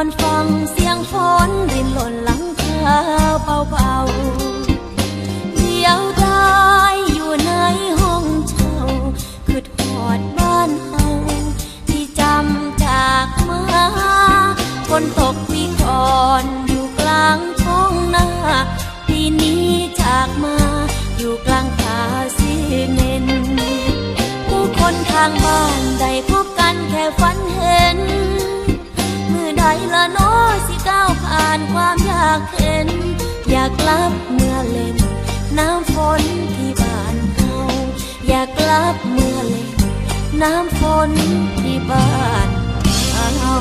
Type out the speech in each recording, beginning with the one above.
อนฟังเสียงฝนรินหล่นหลังคาเบาๆเดียวดายอยู่ในห้องเช่าคือทอดบ้านเฮาที่จำจากมาฝนตกมีก่อนอยู่กลางท้องนาปีนี้จากมาอยู่กลางป่าซีเมนผู้คนทางบ้านได้พบกันแค่ฝันเห็น ละน้อสิก้าวผ่านความยากเข็นอยากกลับเมื่อเล่น น้ำฝนที่บ้านเฮาอยากกลับเมื่อเล่น น้ำฝนที่บ้านเฮา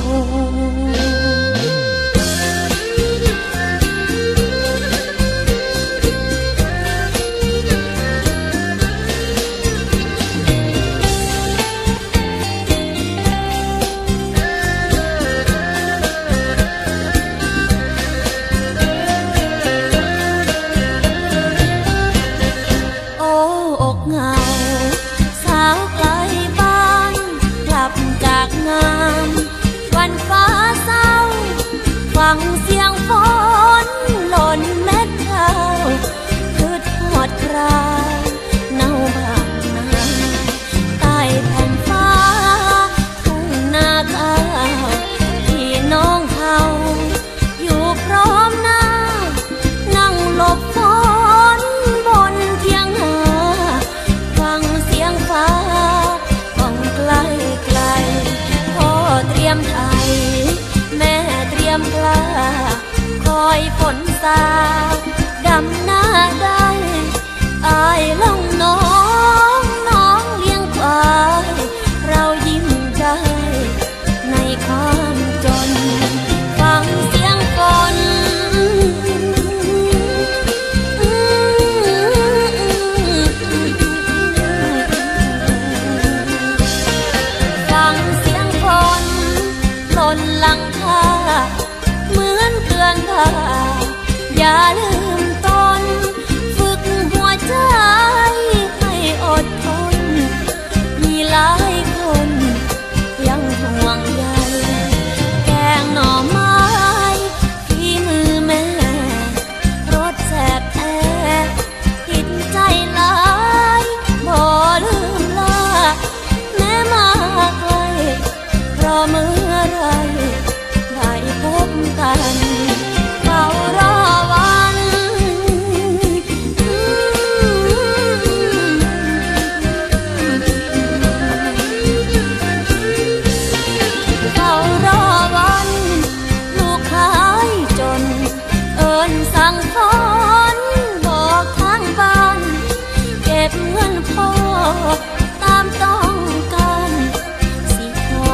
ไทย แม่เตรียมกล้า คอยฝนสาดำหน้าได้อาย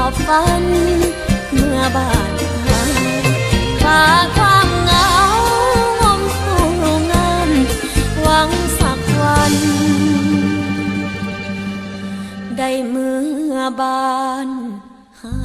อบฝัน เมื่อบานหาพาความเหงางมสู่งานหวังสักวัน ได้เมื่อบานหา